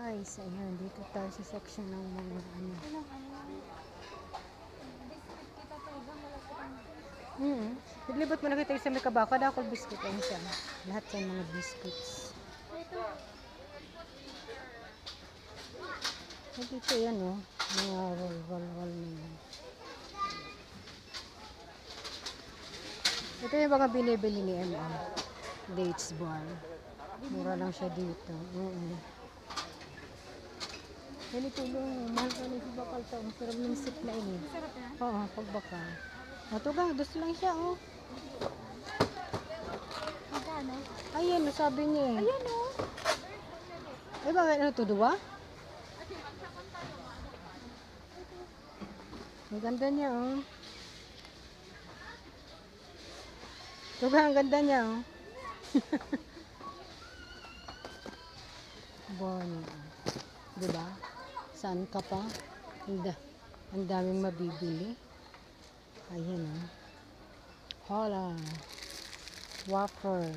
Guys, ayan, dito tayo sa section ng mga ano. Ang Hmm. Naglibot mo na kita sa may kabako. Ako biscuit. Ayun siya. Lahat yan mga biscuits. Ay, dito yan oh. Mga wal-wal-wal na yan. Ito yung mga binibili ni MM. Dates bar. Mura lang siya dito. Oo. Ganito yung mahal ka ng bakal to. Ang sarap ng sip na ini. masarap na. Oo, pagbaka. Ito ka, dos lang siya oh. Magkano? Ayan, sabi niya eh. Ayan o. Eh, bakit ano to, duwa? Ang ganda niya, oh. Tuga, ang ganda niya, oh. Bono. Diba? Saan ka pa? Ang, ang daming mabibili. Ayan, oh. Hola. Wafer.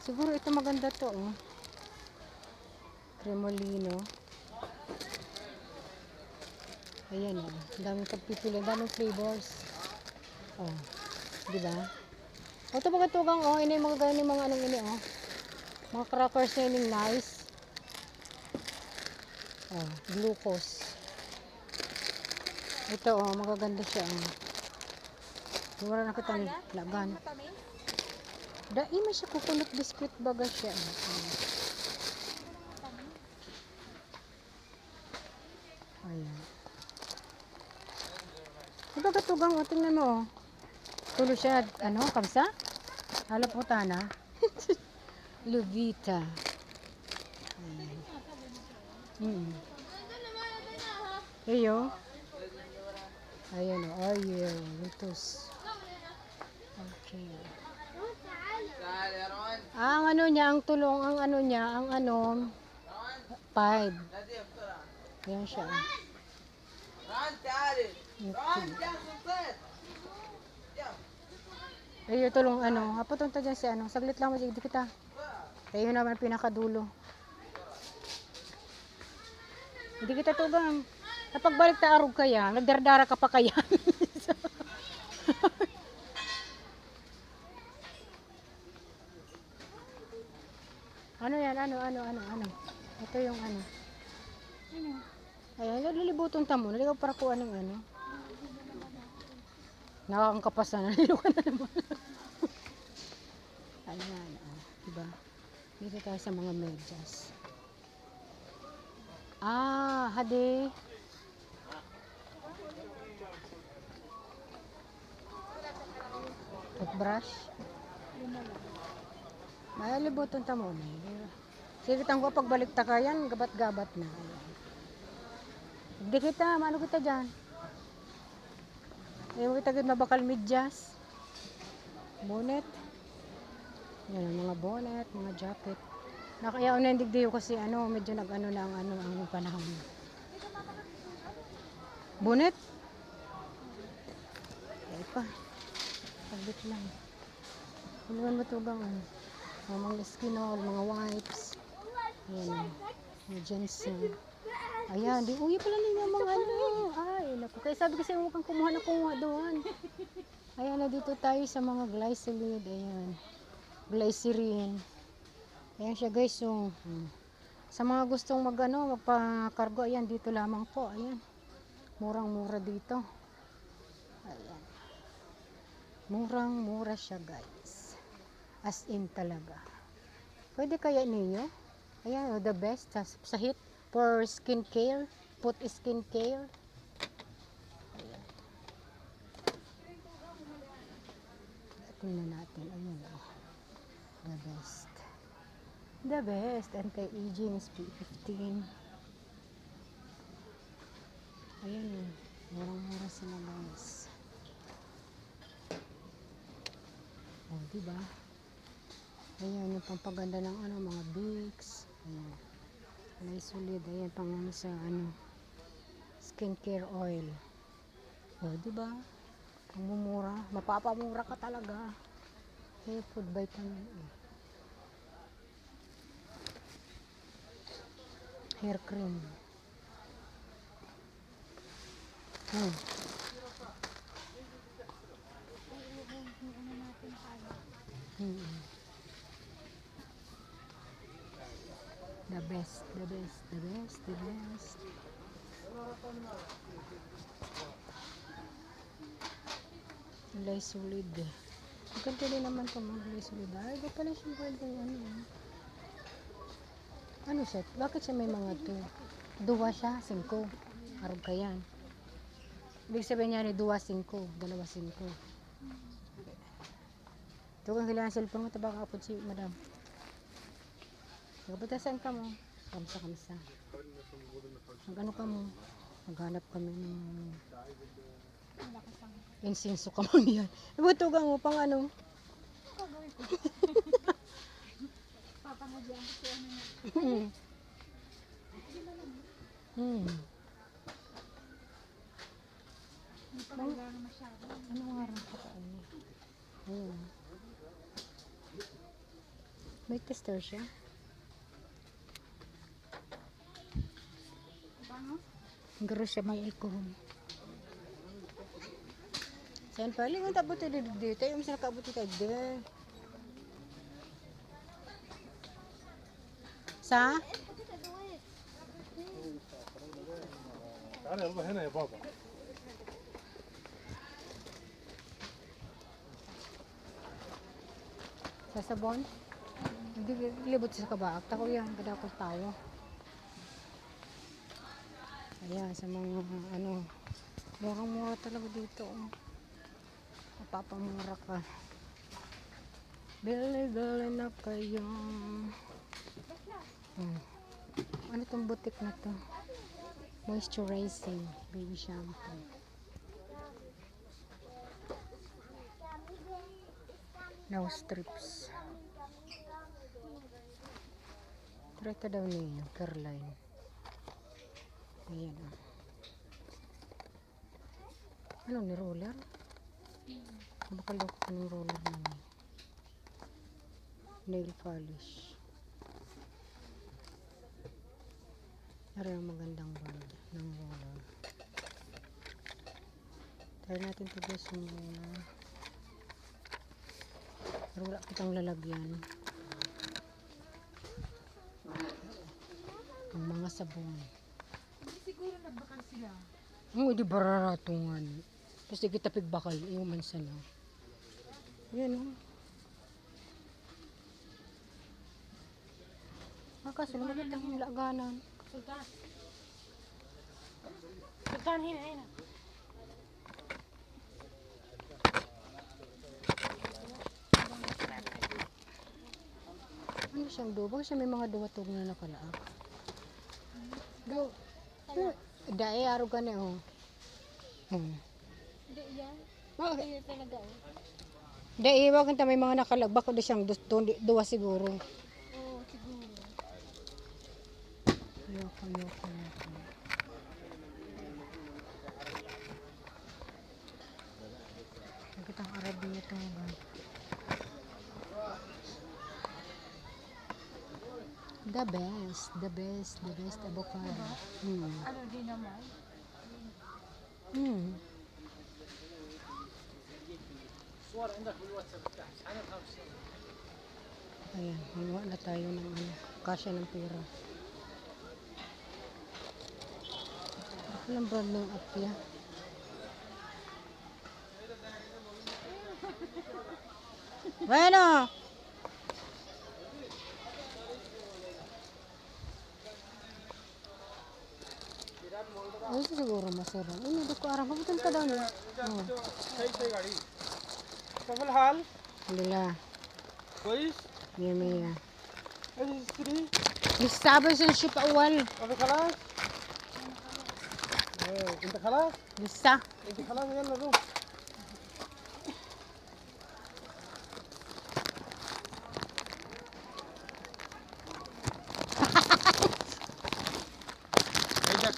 Siguro ito maganda to, oh. Cremolino. Ayan, oh. Daming pagpipili. Ang daming flavors. Oh. Di ba? O, ito mga tugang, oh. Ini mga ganyan yung mga anong ini, oh. Mga crackers na yun, nice. Oh, glucose. Ito, oh. Magaganda siya, oh. Mura na kita ni lagan. Dai man siya coconut biscuit baga siya. Oh. Ayan. Di ba katugang o tingnan mo? oh. Tulo siya, ano, kamsa? Hala po tana. Luvita. Ayan. Mm. Ayo. Ayan o, ayo. Lutos. Okay. Ah, ang ano niya, ang tulong, ang ano niya, ang ano, five. Yan siya. Okay. Ay, tulong ano, hapon to dyan si ano, saglit lang mo, di kita. Tayo naman pinakadulo. Hindi kita tugang. Kapag balik ta arog kaya, nagdardara ka pa kaya. ano yan, ano, ano, ano, ano. Ito yung ano. Ano? Ayan, nalilibuton ta mo. Naligaw para kuha ng ano. Nakakangkapas na. Nalilo ka na naman. Ayan, oh, diba? Dito tayo sa mga medyas. Ah, hade. Toothbrush. Malilibuton ta mo. Sige tanggo pagbalik ta kayan, gabat-gabat na. Hindi kita, mano kita dyan. Ayaw kita gid mabakal medyas. Bonnet. Yan mga bonnet, mga jacket. Nakayaw na hindi diyo kasi ano, medyo nag-ano na ang ano ang panahon. Bonnet? Ay pa. Pagbit lang. Ano man matugang ano. Mga mga skinol, mga wipes. Ayan. Jensen. Ayan, di uwi pala ninyo mga ano. Ay, naku. Kaya sabi kasi kang kumuha na kumuha doon. Ayan, na dito tayo sa mga glyceride. Ayan. Glycerin. Ayan siya guys. So, hmm. sa mga gustong mag ano, magpa-cargo, ayan, dito lamang po. Ayan. Murang-mura dito. Ayan. Murang-mura siya guys. As in talaga. Pwede kaya ninyo? Ayan, oh, the best sa, sa hit for skin care, put skin care. Ayan. Tingnan natin. Ayan, oh. The best. The best. Anti-aging is P15. Ayan, oh. Murang-mura sila guys. Oh, diba? Ayan, yung pampaganda ng ano, mga bigs. Ayan. Nice solid. Ayan, pang ano sa ano, skincare oil. O, di ba? Ang mumura. Mapapamura ka talaga. Hey, food vitamin. eh. Hair cream. Hmm. Hmm. The best, the best, the best, the best. Lay solid. Maganda din naman ito mag lay solid. Ay, ba pala siya pwede ano. eh. Ano siya? Bakit siya may mga to? Duwa siya, singko. Arog ka yan. Ibig sabihin niya ni duwa singko. Dalawa singko. Ito kang kailangan cellphone mo, tabak kapod si madam. Nagputasan ka mo. Kamsa kamsa. Mag ano ka mo. Maghanap kami ng ang insinso ka mo yan. Ibutugan mo pang ano. ko. Si ano na. Hmm. Hmm. Hindi pa kailangan masyado. Ano nga rin sa ano? Ayun. May tester siya. Bango? Garo siya may alcohol. Saan pa? Lingon tapos ito dito. Yung sa nakabot ito dito. Sa? تعالى يلا هنا يا بابا Sa sabon? Hindi libot sa kabaak. Tako yan. Kada ko tawo. Ayan, sa mga ano. Murang-mura talaga dito. Oh. Mapapamura ka. Bili-bili na kayo. Hmm. Ano tong butik na to? Moisturizing baby shampoo. No strips. Try ka daw niya, Caroline. Ayan ah. Ano ni roller? Nabakalok ka ng roller na ni. Nail polish. Pero yung magandang brand ng roller. Try natin to guys yung roller. Pero wala kitang lalagyan. Ang mga sabon. Siguro nagbakal sila. Oo, di bararatungan. Tapos di kita pigbakal, iuman sa na. Yan o. Makasunod na ang laganan. Sultan. Sultan, hina, hina. Ano siyang? Bakit siya may mga duwatog na nakalaak? Do. Dai, araw ka na oh. Hmm. Hindi yan. Bakit? Hindi talaga oh. Dai, bakit may mga nakalag? Bakit do siyang du- du- duwa siguro? Oo, siguro. Yoko, yoko, yoko. Bakit ang Arabiya ito? The best, the best, the best avocado. Hmm. Ano din naman? Hmm. Ayan, manuwa na tayo ng ano, kasya ng pera. Anong brand ng apya? Bueno! Ay, siguro masira. Ini, di ko arang. Kapitan ka daw na. Kapal hal? Alhamdulillah. Kuis? Mia, mia. Ay, sisri? Isabay sa siya pa uwal. Kapal kalas? إيه انت خلاص؟ لسه. انت خلاص يلا روح. إيه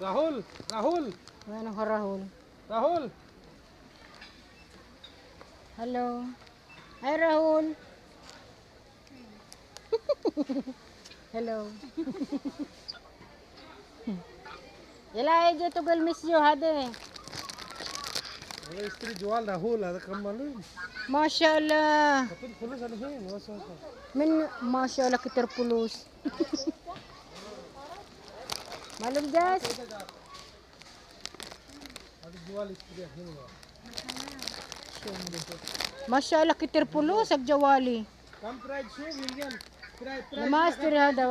راهول راهول. وين هو راهول. راهول. هلو. هاي راهول. Hello Ela é de Togol Miss Johade. स्त्री ज्वाल राहुल आता काम मालूम माशाल्लाह आपण फुलं झालं हे नवस मिन माशाल्लाह कितर पुलूस मालूम जास आता ज्वाल स्त्री आहे माशाल्लाह कितर पुलूस अब जवाली कम प्राइस छे million show million. Price price. Namaster hada